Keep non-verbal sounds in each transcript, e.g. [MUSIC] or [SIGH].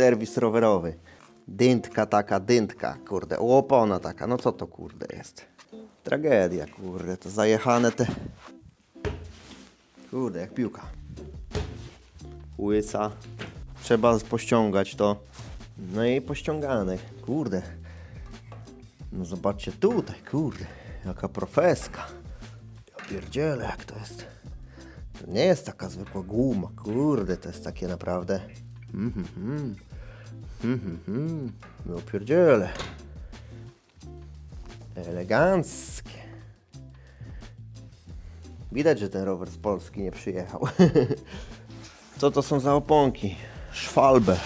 serwis rowerowy. Dyntka taka, dyntka, kurde, łopona taka, no co to kurde jest? Tragedia, kurde, to zajechane te... Kurde, jak piłka. Łysa. Trzeba pościągać to. No i pościągane, kurde. No zobaczcie tutaj, kurde, jaka profeska. Ja pierdzielę, jak to jest. To nie jest taka zwykła guma, kurde, to jest takie naprawdę... Mhm, mhm. Mhm, mhm. No pierdziele. Eleganckie. Widać, że ten rower z Polski nie przyjechał. [LAUGHS] Co to są za oponki? Szwalbe.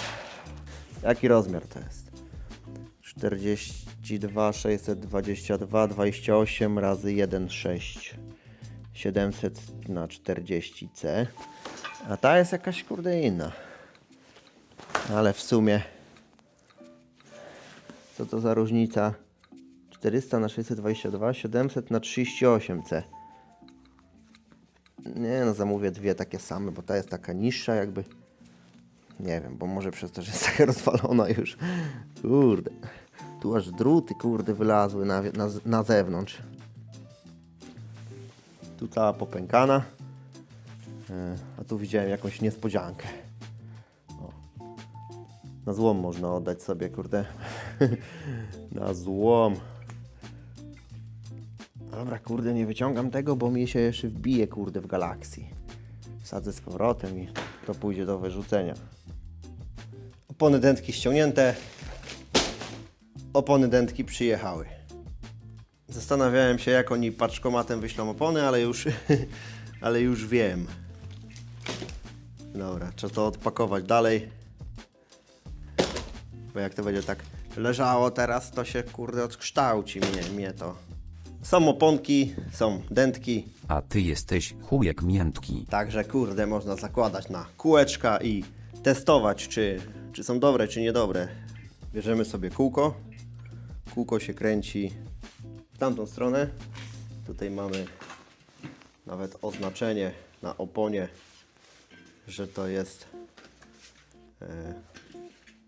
Jaki rozmiar to jest? 42, 622, 28 razy 1,6. 700 na 40C. A ta jest jakaś kurde inna. Ale w sumie co to za różnica? 400 na 622, 700 na 38C. Nie no, zamówię dwie takie same, bo ta jest taka niższa jakby. Nie wiem, bo może przez to, że jest taka [LAUGHS] rozwalona już. Kurde. Tu aż druty kurde wylazły na, na, na zewnątrz. Tu cała popękana. E, A tu widziałem jakąś niespodziankę. Na złom można oddać sobie, kurde. [LAUGHS] Na złom. Dobra, kurde, nie wyciągam tego, bo mi się jeszcze wbije, kurde, w galaksji. Wsadzę z powrotem i to pójdzie do wyrzucenia. Opony dętki ściągnięte. Opony dętki przyjechały. Zastanawiałem się, jak oni paczkomatem wyślą opony, ale już, [LAUGHS] ale już wiem. Dobra, trzeba to odpakować dalej. Bo jak to będzie tak leżało teraz, to się kurde odkształci mnie, mnie to. Są oponki, są dętki, A ty jesteś chujek miętki. także kurde można zakładać na kółeczka i testować, czy, czy są dobre, czy niedobre. Bierzemy sobie kółko. Kółko się kręci w tamtą stronę. Tutaj mamy nawet oznaczenie na oponie, że to jest e,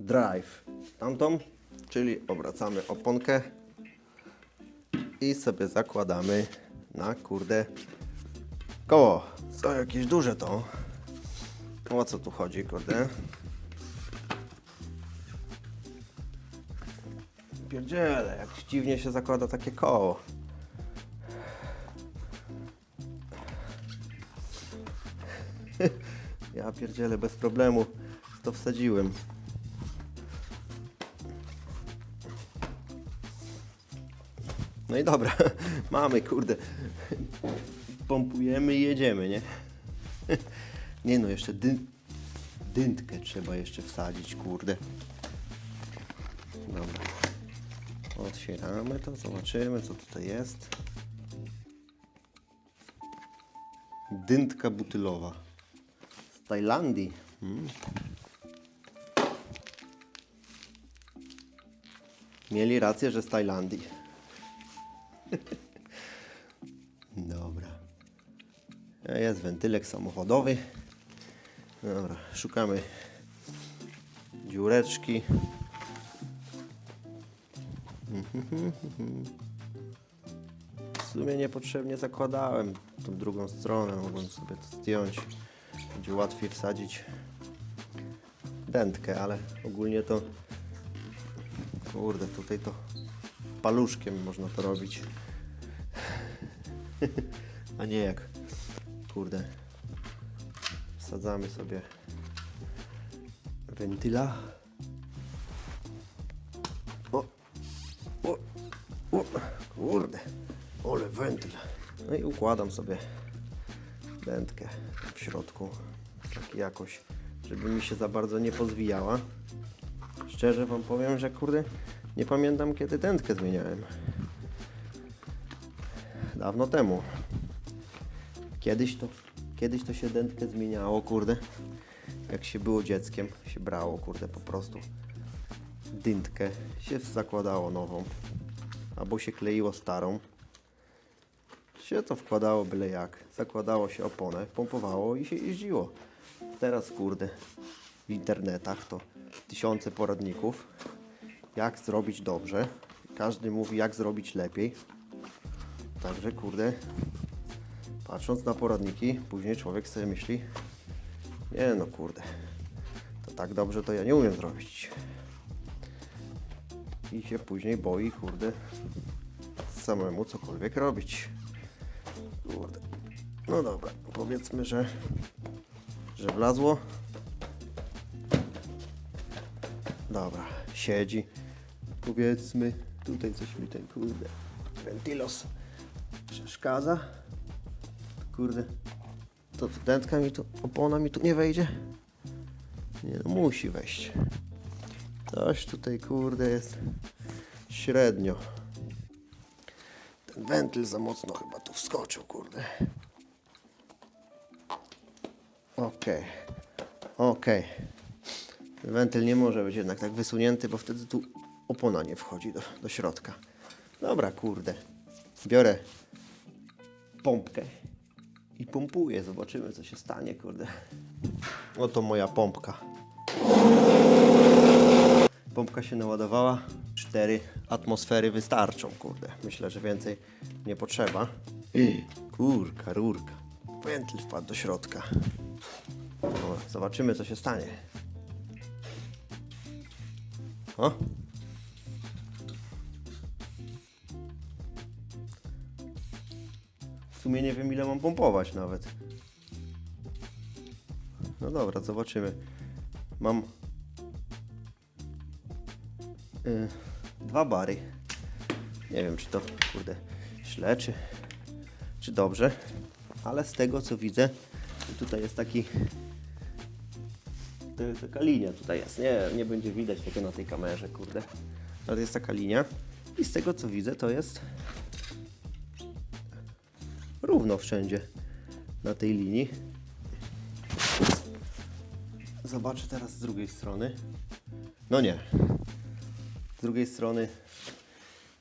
drive tamtą, czyli obracamy oponkę i sobie zakładamy na kurde koło. Co jakieś duże to. O co tu chodzi, kurde? Pierdziele, jak dziwnie się zakłada takie koło. [LAUGHS] Ja pierdzielę, bez problemu to wsadziłem. No i dobra, [LAUGHS] mamy, kurde. Pompujemy i jedziemy, nie? [LAUGHS] Nie no, jeszcze dy... dyntkę trzeba jeszcze wsadzić, kurde. Dobra. Otwieramy to, zobaczymy co tutaj jest. Dyntka butylowa. Z Tajlandii. Mm. Mieli rację, że z Tajlandii. Dobra. Jest wentylek samochodowy. Dobra, szukamy dziureczki. W sumie niepotrzebnie zakładałem tą drugą stronę. Mogłem sobie to zdjąć. Będzie łatwiej wsadzić dętkę, ale ogólnie to kurde, tutaj to paluszkiem można to robić. [LAUGHS] A nie jak kurde wsadzamy sobie wentyla. O, o, o, kurde ole wentyl. No i układam sobie dętkę w środku tak jakoś żeby mi się za bardzo nie pozwijała. Szczerze wam powiem, że kurde nie pamiętam kiedy dętkę zmieniałem dawno temu Kiedyś to, kiedyś to się dętkę zmieniało, kurde. Jak się było dzieckiem, się brało, kurde, po prostu dętkę, się zakładało nową, albo się kleiło starą. Się to wkładało byle jak. Zakładało się oponę, pompowało i się jeździło. Teraz, kurde, w internetach to tysiące poradników, jak zrobić dobrze. Każdy mówi, jak zrobić lepiej. Także, kurde, patrząc na poradniki, później człowiek sobie myśli, nie no, kurde, to tak dobrze to ja nie umiem zrobić. I się później boi, kurde, samemu cokolwiek robić. Kurde. No dobra, powiedzmy, że, że wlazło. Dobra, siedzi. Powiedzmy, tutaj coś mi ten kurde wentylos przeszkadza. Kurde, to dętka mi tu, opona mi tu nie wejdzie? Nie, no musi wejść. Coś tutaj kurde jest średnio. Ten wentyl za mocno chyba tu wskoczył, kurde. Okej. Okej. Ten wentyl nie może być jednak tak wysunięty, bo wtedy tu opona nie wchodzi do, do środka. Dobra, kurde. Biorę pompkę i pompuję. Zobaczymy, co się stanie, kurde. Oto moja pompka. Pompka się naładowała. Cztery atmosfery wystarczą, kurde. Myślę, że więcej nie potrzeba. Kurka, rurka. Wentyl wpadł do środka. Dobra, zobaczymy, co się stanie. O! Sumie nie wiem, ile mam pompować nawet. No dobra, zobaczymy. Mam y, dwa bary. Nie wiem, czy to, kurde, źle, czy, czy dobrze. Ale z tego, co widzę, tutaj jest taki to- taka linia tutaj jest. Nie, nie będzie widać tego na tej kamerze, kurde. Ale jest taka linia. I z tego co widzę, to jest równo wszędzie na tej linii. Zobaczę teraz z drugiej strony. No nie. Z drugiej strony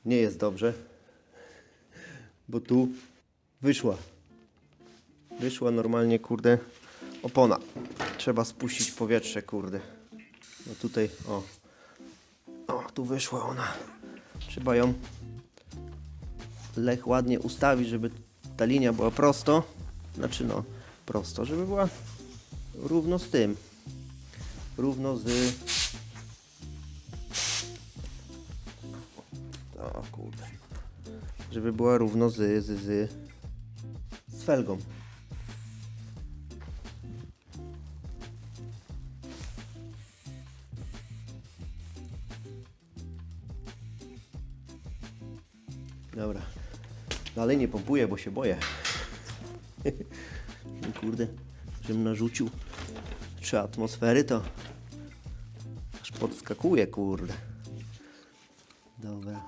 nie jest dobrze, bo tu wyszła. Wyszła normalnie, kurde, opona. Trzeba spuścić powietrze, kurde. No tutaj, o. O, tu wyszła ona. Trzeba ją lech ładnie ustawić, żeby ta linia była prosto. Znaczy no, prosto, żeby była równo z tym. Równo z... O kurde. Żeby była równo z, z, z, z felgą. Dobra. Dalej nie pompuję, bo się boję. No Kurde, żebym narzucił trzy atmosfery, to aż podskakuje, kurde. Dobra.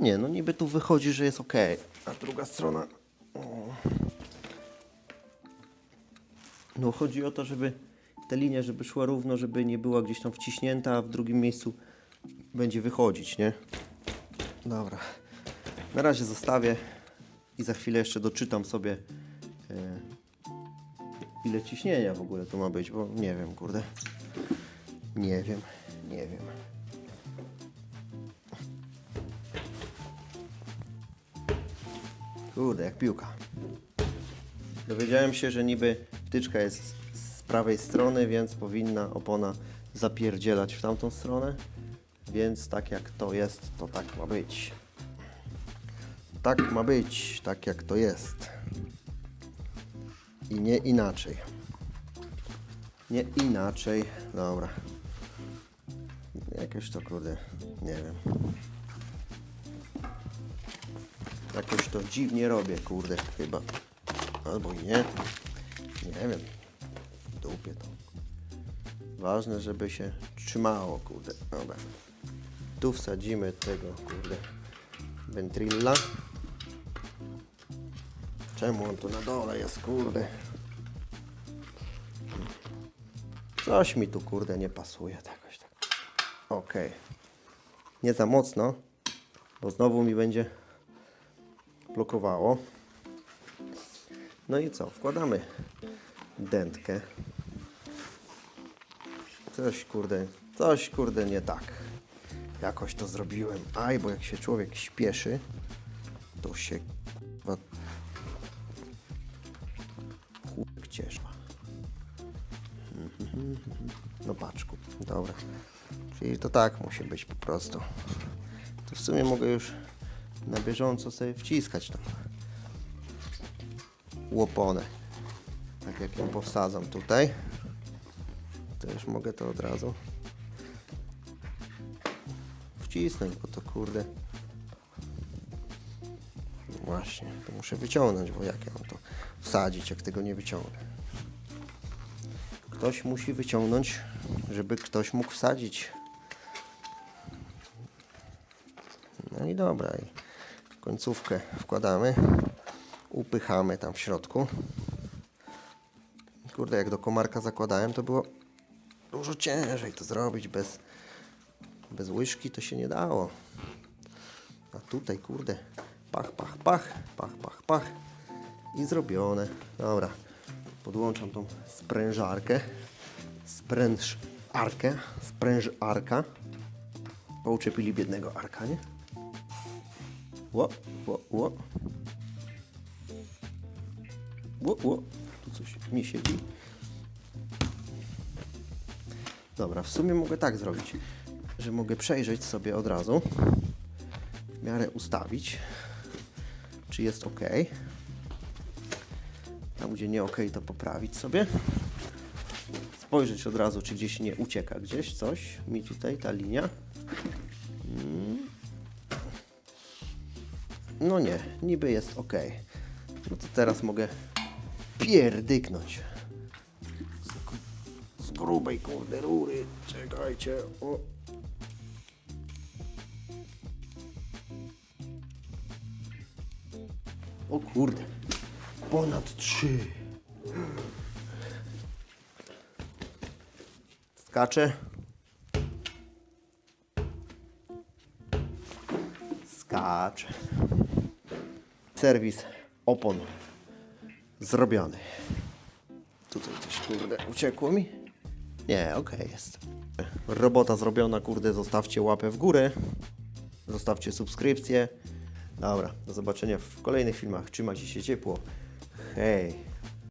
Nie, no niby tu wychodzi, że jest ok. A druga strona... No chodzi o to, żeby ta linia, żeby szła równo, żeby nie była gdzieś tam wciśnięta, a w drugim miejscu będzie wychodzić, nie? Dobra. Na razie zostawię i za chwilę jeszcze doczytam sobie e, ile ciśnienia w ogóle to ma być, bo nie wiem, kurde. Nie wiem, nie wiem. Kurde, jak piłka. Dowiedziałem się, że niby wtyczka jest z prawej strony, więc powinna opona zapierdzielać w tamtą stronę. Więc tak jak to jest, to tak ma być. Tak ma być, tak jak to jest. I nie inaczej. Nie inaczej. Dobra. Jakoś to kurde, nie wiem. Jakoś to dziwnie robię, kurde, chyba. Albo nie. Nie wiem. Dupie to. Ważne, żeby się trzymało, kurde. Dobra. Tu wsadzimy tego, kurde, ventrilla. Czemu on tu na dole jest, kurde? Coś mi tu, kurde, nie pasuje jakoś tak. Okej. Nie za mocno, bo znowu mi będzie blokowało. No i co? Wkładamy dętkę. coś kurde, coś kurde nie tak. Jakoś to zrobiłem. Aj, bo jak się człowiek śpieszy, to się tak musi być po prostu. To w sumie mogę już na bieżąco sobie wciskać tam łoponę. Tak jak ją powsadzam tutaj, to już mogę to od razu wcisnąć, bo to kurde. No właśnie, to muszę wyciągnąć, bo jak ja mam to wsadzić, jak tego nie wyciągnę. Ktoś musi wyciągnąć, żeby ktoś mógł wsadzić. No i dobra, i końcówkę wkładamy, upychamy tam w środku. Kurde, jak do komarka zakładałem, to było dużo ciężej to zrobić bez, bez łyżki, to się nie dało. A tutaj, kurde, pach, pach, pach, pach, pach, pach i zrobione. Dobra, podłączam tą sprężarkę, sprężarkę, sprężarka. Pouczepili biednego arka, nie? Ło, ło, ło. Ło, ło. Tu coś mi siedzi. Dobra, w sumie mogę tak zrobić, że mogę przejrzeć sobie od razu, w miarę ustawić, czy jest ok. Tam, gdzie nie ok, to poprawić sobie. Spojrzeć od razu, czy gdzieś nie ucieka gdzieś coś mi tutaj ta linia. No nie, niby jest ok. No to teraz mogę pierdyknąć. Z, z grubej kurde rury. Czekajcie. O. o kurde. Ponad trzy. Skacze. Skacze. Serwis opon zrobiony. Tutaj coś kurde uciekło mi. Nie, okej jest. Robota zrobiona, kurde, zostawcie łapę w górę. Zostawcie subskrypcję. Dobra, do zobaczenia w kolejnych filmach. Trzymajcie się ciepło. Hej.